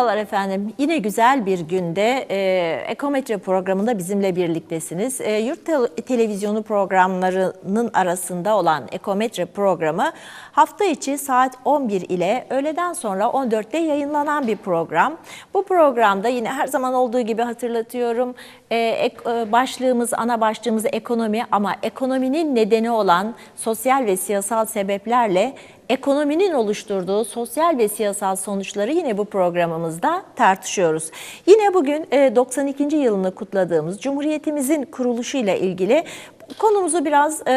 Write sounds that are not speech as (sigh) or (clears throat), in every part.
Merhabalar efendim. Yine güzel bir günde e, Ekometre programında bizimle birliktesiniz. E, yurt te- televizyonu programlarının arasında olan Ekometre programı hafta içi saat 11 ile öğleden sonra 14'te yayınlanan bir program. Bu programda yine her zaman olduğu gibi hatırlatıyorum. e, e, başlığımız, ana başlığımız ekonomi ama ekonominin nedeni olan sosyal ve siyasal sebeplerle ekonominin oluşturduğu sosyal ve siyasal sonuçları yine bu programımızda tartışıyoruz. Yine bugün e, 92. yılını kutladığımız Cumhuriyetimizin kuruluşuyla ilgili konumuzu biraz e,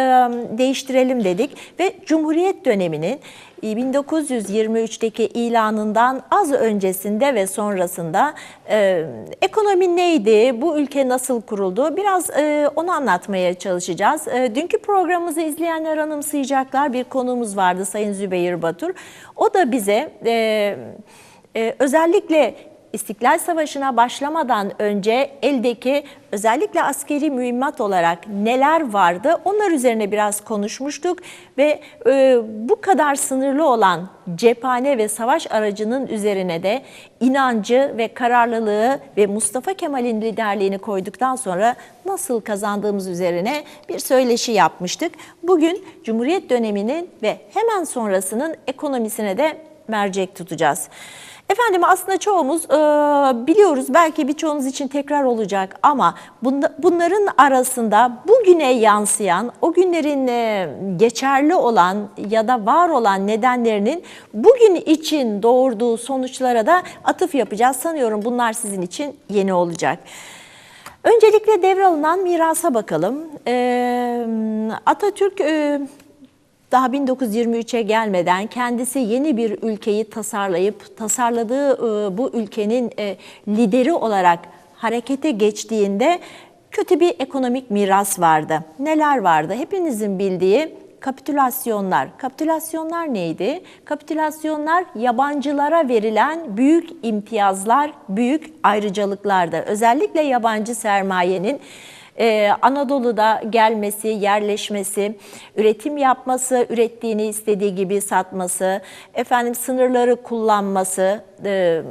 değiştirelim dedik ve Cumhuriyet döneminin 1923'teki ilanından az öncesinde ve sonrasında e, ekonomi neydi, bu ülke nasıl kuruldu biraz e, onu anlatmaya çalışacağız. E, dünkü programımızı izleyenler anımsayacaklar bir konumuz vardı Sayın Zübeyir Batur. O da bize e, e, özellikle İstiklal Savaşı'na başlamadan önce eldeki özellikle askeri mühimmat olarak neler vardı onlar üzerine biraz konuşmuştuk ve e, bu kadar sınırlı olan cephane ve savaş aracının üzerine de inancı ve kararlılığı ve Mustafa Kemal'in liderliğini koyduktan sonra nasıl kazandığımız üzerine bir söyleşi yapmıştık. Bugün Cumhuriyet döneminin ve hemen sonrasının ekonomisine de mercek tutacağız. Efendim aslında çoğumuz e, biliyoruz belki birçoğunuz için tekrar olacak ama bunda, bunların arasında bugüne yansıyan o günlerin e, geçerli olan ya da var olan nedenlerinin bugün için doğurduğu sonuçlara da atıf yapacağız. Sanıyorum bunlar sizin için yeni olacak. Öncelikle devralınan mirasa bakalım. E, Atatürk e, daha 1923'e gelmeden kendisi yeni bir ülkeyi tasarlayıp tasarladığı e, bu ülkenin e, lideri olarak harekete geçtiğinde kötü bir ekonomik miras vardı. Neler vardı? Hepinizin bildiği kapitülasyonlar. Kapitülasyonlar neydi? Kapitülasyonlar yabancılara verilen büyük imtiyazlar, büyük ayrıcalıklardı. Özellikle yabancı sermayenin ee, Anadolu'da gelmesi, yerleşmesi, üretim yapması, ürettiğini istediği gibi satması, efendim sınırları kullanması, e,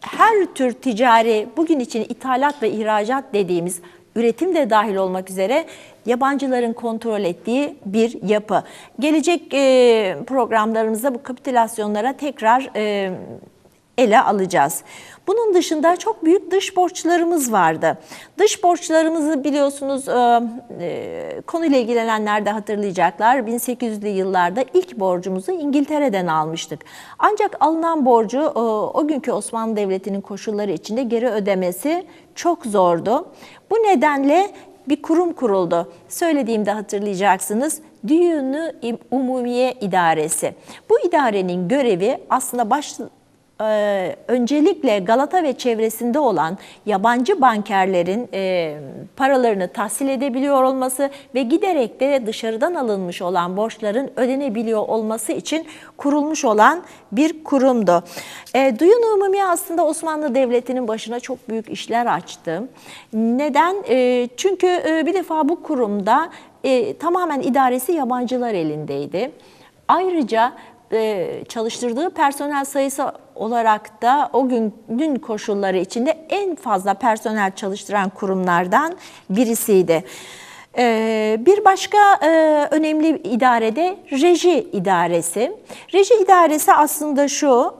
her tür ticari bugün için ithalat ve ihracat dediğimiz üretim de dahil olmak üzere yabancıların kontrol ettiği bir yapı. Gelecek e, programlarımızda bu kapitülasyonlara tekrar e, ele alacağız. Bunun dışında çok büyük dış borçlarımız vardı. Dış borçlarımızı biliyorsunuz e, e, konuyla ilgilenenler de hatırlayacaklar. 1800'lü yıllarda ilk borcumuzu İngiltere'den almıştık. Ancak alınan borcu e, o günkü Osmanlı Devleti'nin koşulları içinde geri ödemesi çok zordu. Bu nedenle bir kurum kuruldu. Söylediğimde hatırlayacaksınız. Düğünü Umumiye İdaresi. Bu idarenin görevi aslında baş ee, öncelikle Galata ve çevresinde olan yabancı bankerlerin e, paralarını tahsil edebiliyor olması ve giderek de dışarıdan alınmış olan borçların ödenebiliyor olması için kurulmuş olan bir kurumdu. E, Duyun Umumi aslında Osmanlı Devleti'nin başına çok büyük işler açtı. Neden? E, çünkü e, bir defa bu kurumda tamamen idaresi yabancılar elindeydi. Ayrıca çalıştırdığı personel sayısı olarak da o günün koşulları içinde en fazla personel çalıştıran kurumlardan birisiydi. E, bir başka e, önemli idarede reji idaresi. Reji idaresi aslında şu,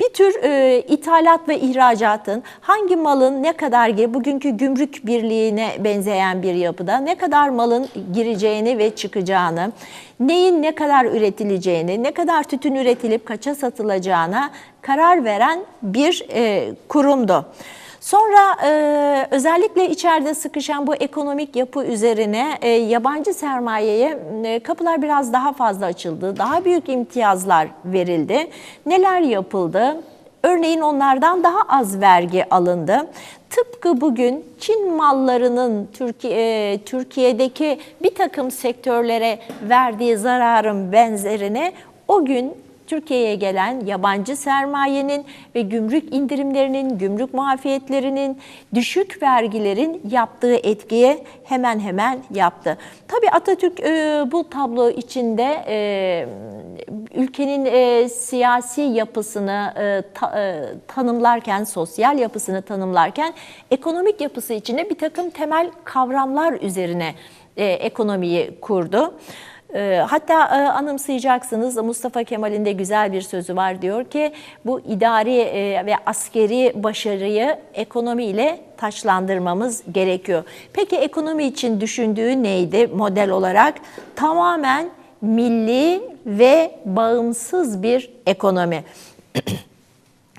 bir tür e, ithalat ve ihracatın hangi malın ne kadar bugünkü gümrük birliğine benzeyen bir yapıda ne kadar malın gireceğini ve çıkacağını, neyin ne kadar üretileceğini, ne kadar tütün üretilip kaça satılacağına karar veren bir e, kurumdu. Sonra e, özellikle içeride sıkışan bu ekonomik yapı üzerine e, yabancı sermayeye e, kapılar biraz daha fazla açıldı. Daha büyük imtiyazlar verildi. Neler yapıldı? Örneğin onlardan daha az vergi alındı. Tıpkı bugün Çin mallarının Türkiye, Türkiye'deki bir takım sektörlere verdiği zararın benzerine o gün Türkiye'ye gelen yabancı sermayenin ve gümrük indirimlerinin, gümrük muafiyetlerinin, düşük vergilerin yaptığı etkiye hemen hemen yaptı. Tabii Atatürk e, bu tablo içinde e, ülkenin e, siyasi yapısını ta, tanımlarken, sosyal yapısını tanımlarken ekonomik yapısı içinde bir takım temel kavramlar üzerine ekonomiyi kurdu. E, hatta e, anımsayacaksınız Mustafa Kemal'in de güzel bir sözü var diyor ki bu idari e, ve askeri başarıyı ekonomiyle taçlandırmamız gerekiyor. Peki ekonomi için düşündüğü neydi model olarak? Tamamen milli ve bağımsız bir ekonomi. (clears throat)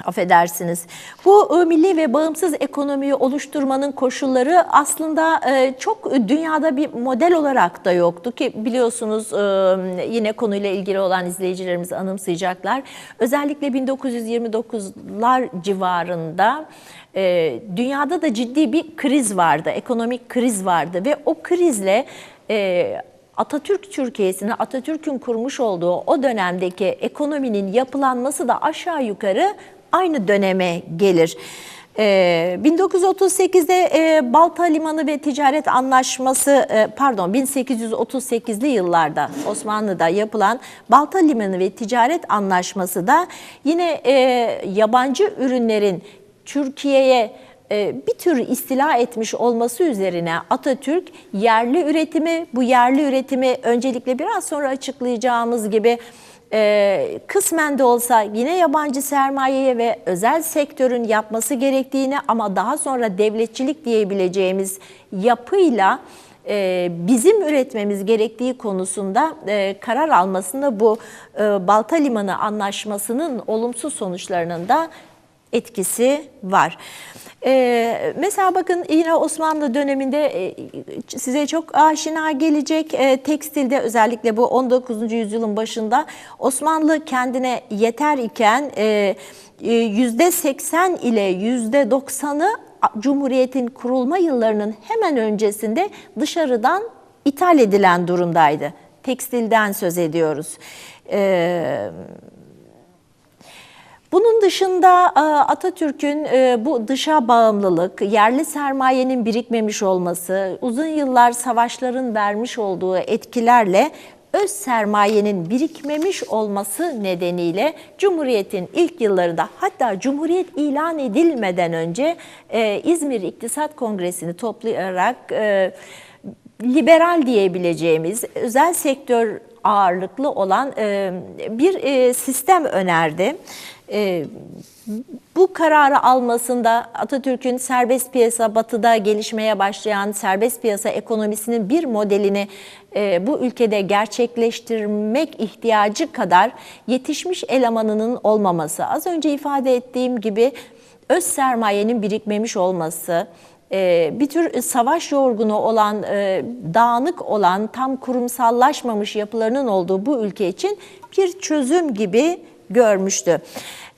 Affedersiniz. Bu e, milli ve bağımsız ekonomiyi oluşturmanın koşulları aslında e, çok dünyada bir model olarak da yoktu ki biliyorsunuz e, yine konuyla ilgili olan izleyicilerimiz anımsayacaklar. Özellikle 1929'lar civarında dünyada da ciddi bir kriz vardı, ekonomik kriz vardı ve o krizle Atatürk Türkiye'sini, Atatürk'ün kurmuş olduğu o dönemdeki ekonominin yapılanması da aşağı yukarı aynı döneme gelir. 1938'de e, Balta Limanı ve Ticaret Anlaşması e, pardon 1838'li yıllarda Osmanlı'da yapılan Balta Limanı ve Ticaret Anlaşması da yine e, yabancı ürünlerin Türkiye'ye bir tür istila etmiş olması üzerine Atatürk yerli üretimi, bu yerli üretimi öncelikle biraz sonra açıklayacağımız gibi e, kısmen de olsa yine yabancı sermayeye ve özel sektörün yapması gerektiğini ama daha sonra devletçilik diyebileceğimiz yapıyla e, bizim üretmemiz gerektiği konusunda e, karar almasında bu e, Balta Limanı Anlaşması'nın olumsuz sonuçlarının da etkisi var. Ee, mesela bakın yine Osmanlı döneminde e, size çok aşina gelecek e, tekstilde özellikle bu 19. yüzyılın başında Osmanlı kendine yeter iken e, yüzde 80 ile yüzde 90'ı Cumhuriyet'in kurulma yıllarının hemen öncesinde dışarıdan ithal edilen durumdaydı. Tekstilden söz ediyoruz. Ee, bunun dışında e, Atatürk'ün e, bu dışa bağımlılık, yerli sermayenin birikmemiş olması, uzun yıllar savaşların vermiş olduğu etkilerle öz sermayenin birikmemiş olması nedeniyle Cumhuriyet'in ilk yıllarında hatta Cumhuriyet ilan edilmeden önce e, İzmir İktisat Kongresi'ni toplayarak liberal diyebileceğimiz özel sektör ağırlıklı olan bir sistem önerdi. E, bu kararı almasında Atatürk'ün serbest piyasa batıda gelişmeye başlayan serbest piyasa ekonomisinin bir modelini e, bu ülkede gerçekleştirmek ihtiyacı kadar yetişmiş elemanının olmaması. Az önce ifade ettiğim gibi öz sermayenin birikmemiş olması, e, bir tür savaş yorgunu olan, e, dağınık olan, tam kurumsallaşmamış yapılarının olduğu bu ülke için bir çözüm gibi görmüştü.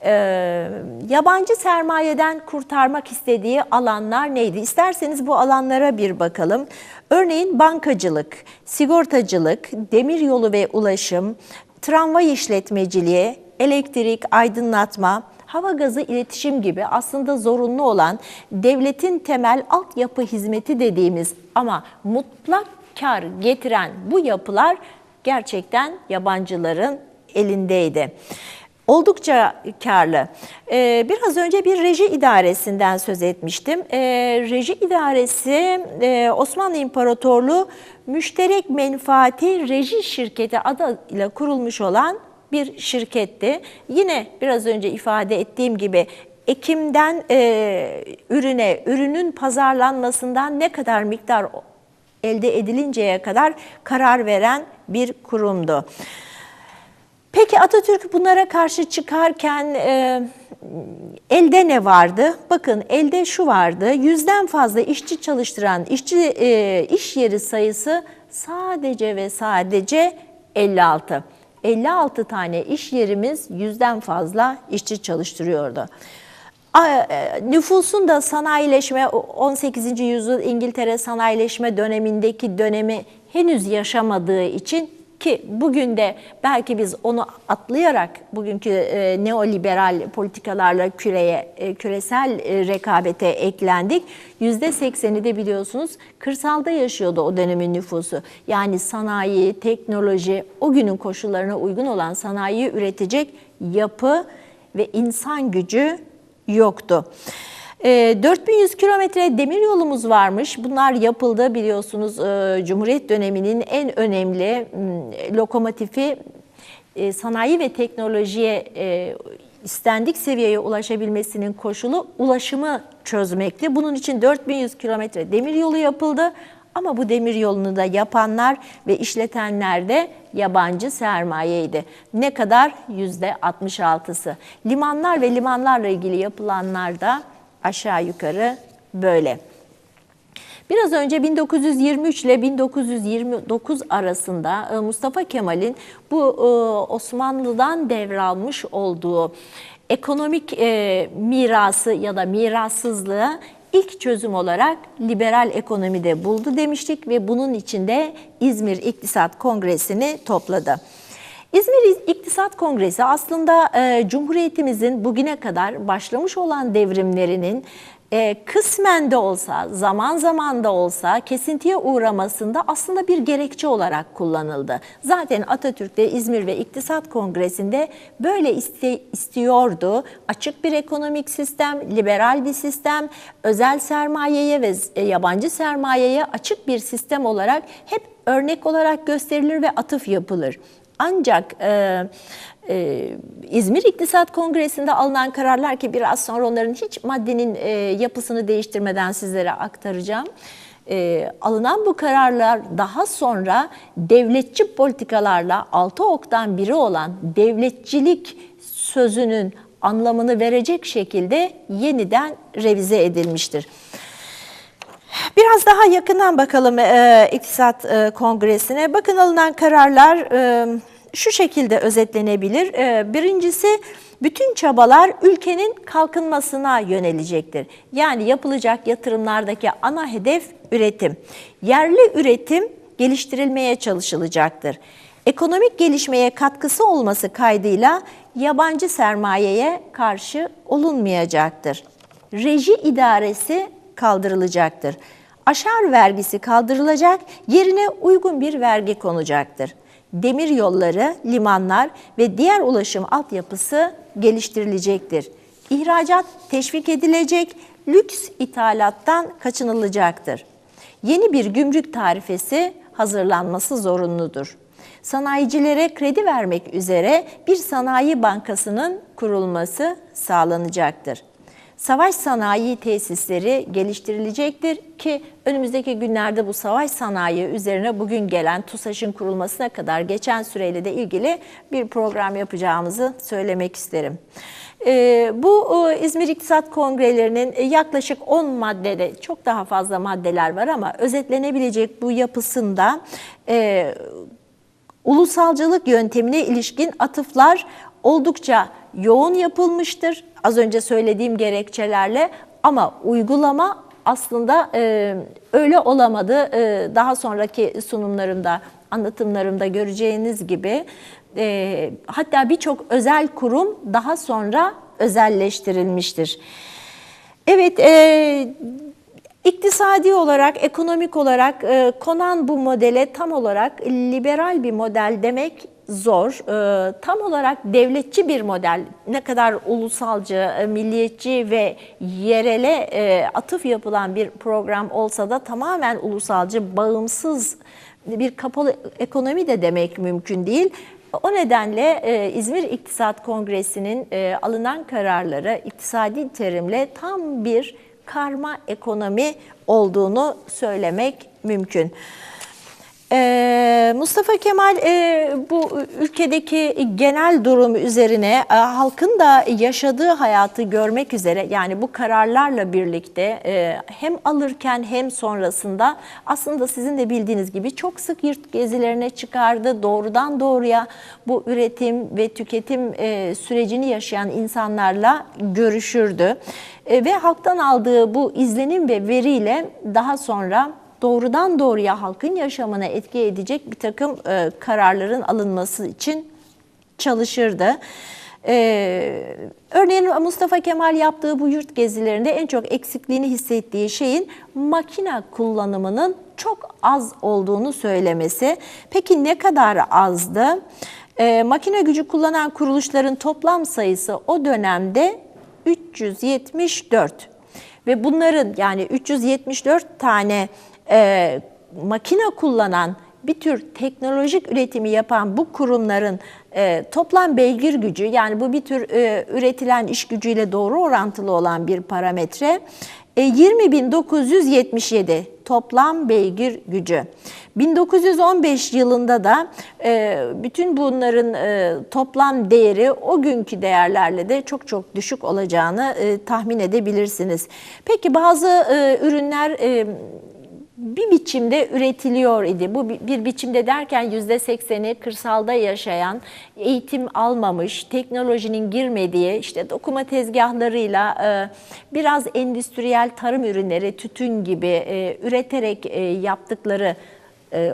Ee, yabancı sermayeden kurtarmak istediği alanlar neydi? İsterseniz bu alanlara bir bakalım. Örneğin bankacılık, sigortacılık, demiryolu ve ulaşım, tramvay işletmeciliği, elektrik, aydınlatma, hava gazı iletişim gibi aslında zorunlu olan devletin temel altyapı hizmeti dediğimiz ama mutlak kar getiren bu yapılar gerçekten yabancıların elindeydi oldukça karlı. Ee, biraz önce bir reji idaresinden söz etmiştim. Ee, reji idaresi e, Osmanlı İmparatorluğu müşterek menfaati reji şirketi adıyla kurulmuş olan bir şirketti. Yine biraz önce ifade ettiğim gibi ekimden e, ürüne, ürünün pazarlanmasından ne kadar miktar elde edilinceye kadar karar veren bir kurumdu. Peki Atatürk bunlara karşı çıkarken e, elde ne vardı? Bakın elde şu vardı. Yüzden fazla işçi çalıştıran işçi e, iş yeri sayısı sadece ve sadece 56. 56 tane iş yerimiz yüzden fazla işçi çalıştırıyordu. E, nüfusun da sanayileşme 18. yüzyıl İngiltere sanayileşme dönemindeki dönemi henüz yaşamadığı için ki bugün de belki biz onu atlayarak bugünkü e, neoliberal politikalarla küreye e, küresel e, rekabete eklendik. Yüzde sekseni de biliyorsunuz kırsalda yaşıyordu o dönemin nüfusu. Yani sanayi, teknoloji, o günün koşullarına uygun olan sanayiyi üretecek yapı ve insan gücü yoktu. E, 4100 kilometre demir yolumuz varmış. Bunlar yapıldı biliyorsunuz e, Cumhuriyet döneminin en önemli m, lokomotifi e, sanayi ve teknolojiye e, istendik seviyeye ulaşabilmesinin koşulu ulaşımı çözmekti. Bunun için 4100 kilometre demir yolu yapıldı. Ama bu demir yolunu da yapanlar ve işletenler de yabancı sermayeydi. Ne kadar? Yüzde 66'sı. Limanlar ve limanlarla ilgili yapılanlar da aşağı yukarı böyle. Biraz önce 1923 ile 1929 arasında e, Mustafa Kemal'in bu e, Osmanlı'dan devralmış olduğu ekonomik e, mirası ya da mirassızlığı ilk çözüm olarak liberal ekonomide buldu demiştik ve bunun içinde İzmir İktisat Kongresi'ni topladı. İzmir İktisat Kongresi aslında e, Cumhuriyetimizin bugüne kadar başlamış olan devrimlerinin e, kısmen de olsa, zaman zaman da olsa kesintiye uğramasında aslında bir gerekçe olarak kullanıldı. Zaten Atatürk de İzmir ve İktisat Kongresi'nde böyle iste, istiyordu. Açık bir ekonomik sistem, liberal bir sistem, özel sermayeye ve e, yabancı sermayeye açık bir sistem olarak hep örnek olarak gösterilir ve atıf yapılır. Ancak e, e, İzmir İktisat Kongresi'nde alınan kararlar ki biraz sonra onların hiç maddenin e, yapısını değiştirmeden sizlere aktaracağım. E, alınan bu kararlar daha sonra devletçi politikalarla altı oktan biri olan devletçilik sözünün anlamını verecek şekilde yeniden revize edilmiştir. Biraz daha yakından bakalım e, İktisat e, Kongresi'ne. Bakın alınan kararlar e, şu şekilde özetlenebilir. E, birincisi bütün çabalar ülkenin kalkınmasına yönelecektir. Yani yapılacak yatırımlardaki ana hedef üretim. Yerli üretim geliştirilmeye çalışılacaktır. Ekonomik gelişmeye katkısı olması kaydıyla yabancı sermayeye karşı olunmayacaktır. Reji idaresi kaldırılacaktır. Aşar vergisi kaldırılacak, yerine uygun bir vergi konacaktır. Demir yolları, limanlar ve diğer ulaşım altyapısı geliştirilecektir. İhracat teşvik edilecek, lüks ithalattan kaçınılacaktır. Yeni bir gümrük tarifesi hazırlanması zorunludur. Sanayicilere kredi vermek üzere bir sanayi bankasının kurulması sağlanacaktır savaş sanayi tesisleri geliştirilecektir ki önümüzdeki günlerde bu savaş sanayi üzerine bugün gelen TUSAŞ'ın kurulmasına kadar geçen süreyle de ilgili bir program yapacağımızı söylemek isterim. Ee, bu İzmir İktisat Kongrelerinin yaklaşık 10 maddede çok daha fazla maddeler var ama özetlenebilecek bu yapısında e, ulusalcılık yöntemine ilişkin atıflar oldukça yoğun yapılmıştır. Az önce söylediğim gerekçelerle ama uygulama aslında e, öyle olamadı. E, daha sonraki sunumlarımda, anlatımlarımda göreceğiniz gibi e, hatta birçok özel kurum daha sonra özelleştirilmiştir. Evet, e, İktisadi olarak, ekonomik olarak e, konan bu modele tam olarak liberal bir model demek zor. E, tam olarak devletçi bir model, ne kadar ulusalcı, e, milliyetçi ve yerele e, atıf yapılan bir program olsa da tamamen ulusalcı, bağımsız bir kapalı ekonomi de demek mümkün değil. O nedenle e, İzmir İktisat Kongresi'nin alınan kararları iktisadi terimle tam bir karma ekonomi olduğunu söylemek mümkün. Ee, Mustafa Kemal e, bu ülkedeki genel durum üzerine e, halkın da yaşadığı hayatı görmek üzere yani bu kararlarla birlikte e, hem alırken hem sonrasında aslında sizin de bildiğiniz gibi çok sık yurt gezilerine çıkardı. Doğrudan doğruya bu üretim ve tüketim sürecini yaşayan insanlarla görüşürdü. ve halktan aldığı bu izlenim ve veriyle daha sonra doğrudan doğruya halkın yaşamına etki edecek bir takım e, kararların alınması için çalışırdı. Ee, örneğin Mustafa Kemal yaptığı bu yurt gezilerinde en çok eksikliğini hissettiği şeyin makine kullanımının çok az olduğunu söylemesi. Peki ne kadar azdı? Ee, makine gücü kullanan kuruluşların toplam sayısı o dönemde 374 ve bunların yani 374 tane e, makine kullanan bir tür teknolojik üretimi yapan bu kurumların e, toplam beygir gücü yani bu bir tür e, üretilen iş gücüyle doğru orantılı olan bir parametre e, 20.977 toplam beygir gücü. 1915 yılında da e, bütün bunların e, toplam değeri o günkü değerlerle de çok çok düşük olacağını e, tahmin edebilirsiniz. Peki bazı e, ürünler e, bir biçimde üretiliyor idi. Bu bir biçimde derken yüzde sekseni kırsalda yaşayan, eğitim almamış, teknolojinin girmediği, işte dokuma tezgahlarıyla e, biraz endüstriyel tarım ürünleri, tütün gibi e, üreterek e, yaptıkları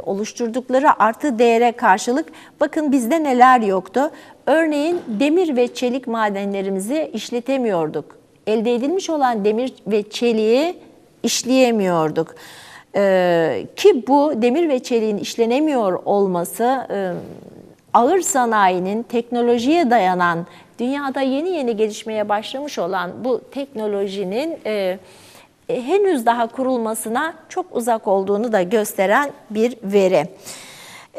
oluşturdukları artı değere karşılık bakın bizde neler yoktu. Örneğin demir ve çelik madenlerimizi işletemiyorduk. Elde edilmiş olan demir ve çeliği işleyemiyorduk. Ee, ki bu demir ve çeliğin işlenemiyor olması e, ağır sanayinin teknolojiye dayanan dünyada yeni yeni gelişmeye başlamış olan bu teknolojinin e, e, henüz daha kurulmasına çok uzak olduğunu da gösteren bir veri.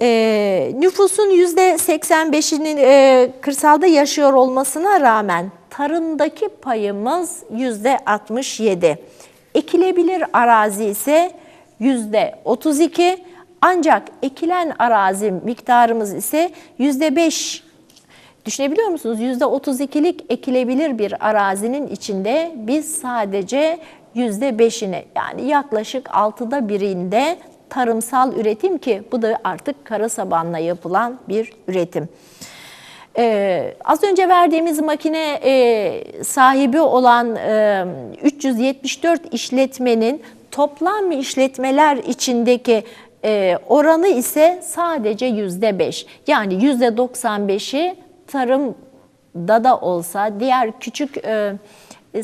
E, nüfusun %85'inin e, kırsalda yaşıyor olmasına rağmen tarımdaki payımız %67. Ekilebilir arazi ise yüzde 32 ancak ekilen arazi miktarımız ise yüzde 5 Düşünebiliyor musunuz? Yüzde 32'lik ekilebilir bir arazinin içinde biz sadece yüzde beşini yani yaklaşık altıda birinde tarımsal üretim ki bu da artık kara sabanla yapılan bir üretim. Ee, az önce verdiğimiz makine e, sahibi olan e, 374 işletmenin toplam işletmeler içindeki e, oranı ise sadece yüzde beş. Yani yüzde 95'i tarımda da olsa, diğer küçük e,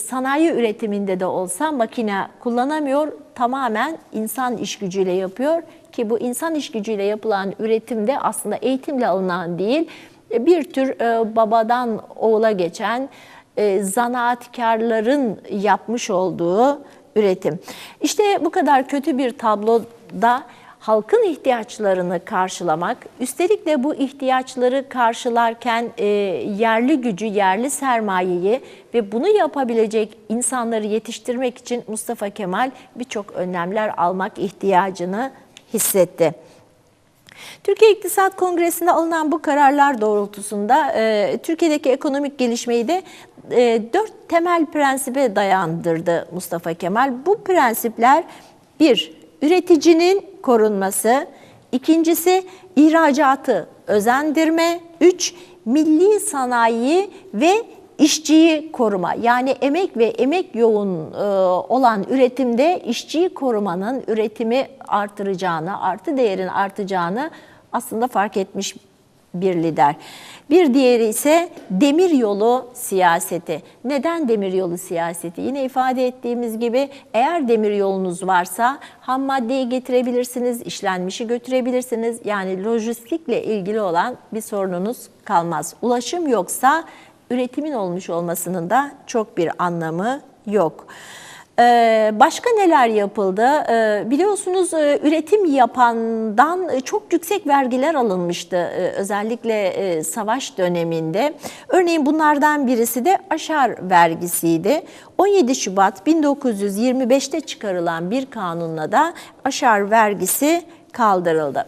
sanayi üretiminde de olsa makine kullanamıyor. Tamamen insan iş gücüyle yapıyor ki bu insan iş gücüyle yapılan üretimde aslında eğitimle alınan değil, bir tür e, babadan oğula geçen e, zanaatkarların yapmış olduğu üretim. İşte bu kadar kötü bir tabloda halkın ihtiyaçlarını karşılamak, üstelik de bu ihtiyaçları karşılarken e, yerli gücü, yerli sermayeyi ve bunu yapabilecek insanları yetiştirmek için Mustafa Kemal birçok önlemler almak ihtiyacını hissetti. Türkiye İktisat Kongresi'nde alınan bu kararlar doğrultusunda e, Türkiye'deki ekonomik gelişmeyi de e, dört temel prensibe dayandırdı Mustafa Kemal. Bu prensipler bir, üreticinin korunması, ikincisi ihracatı özendirme, üç, milli sanayi ve işçiyi koruma yani emek ve emek yoğun e, olan üretimde işçiyi korumanın üretimi artıracağını, artı değerin artacağını aslında fark etmiş bir lider. Bir diğeri ise demir yolu siyaseti. Neden demir yolu siyaseti? Yine ifade ettiğimiz gibi eğer demir yolunuz varsa ham maddeyi getirebilirsiniz, işlenmişi götürebilirsiniz. Yani lojistikle ilgili olan bir sorununuz kalmaz. Ulaşım yoksa üretimin olmuş olmasının da çok bir anlamı yok. Ee, başka neler yapıldı? Ee, biliyorsunuz e, üretim yapandan e, çok yüksek vergiler alınmıştı e, özellikle savaş döneminde. Örneğin bunlardan birisi de aşar vergisiydi. 17 Şubat 1925'te çıkarılan bir kanunla da aşar vergisi kaldırıldı.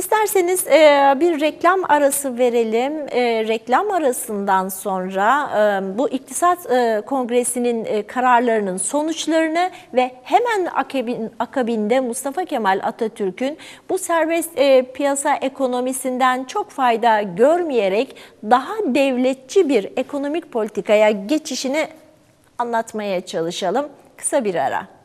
İsterseniz e, bir reklam arası verelim. E, reklam arasından sonra e, bu iktisat kongresinin kararlarının sonuçlarını ve hemen akabinde Mustafa Kemal Atatürk'ün bu serbest piyasa ekonomisinden çok fayda görmeyerek daha devletçi bir ekonomik politikaya geçişini anlatmaya çalışalım. Kısa bir ara.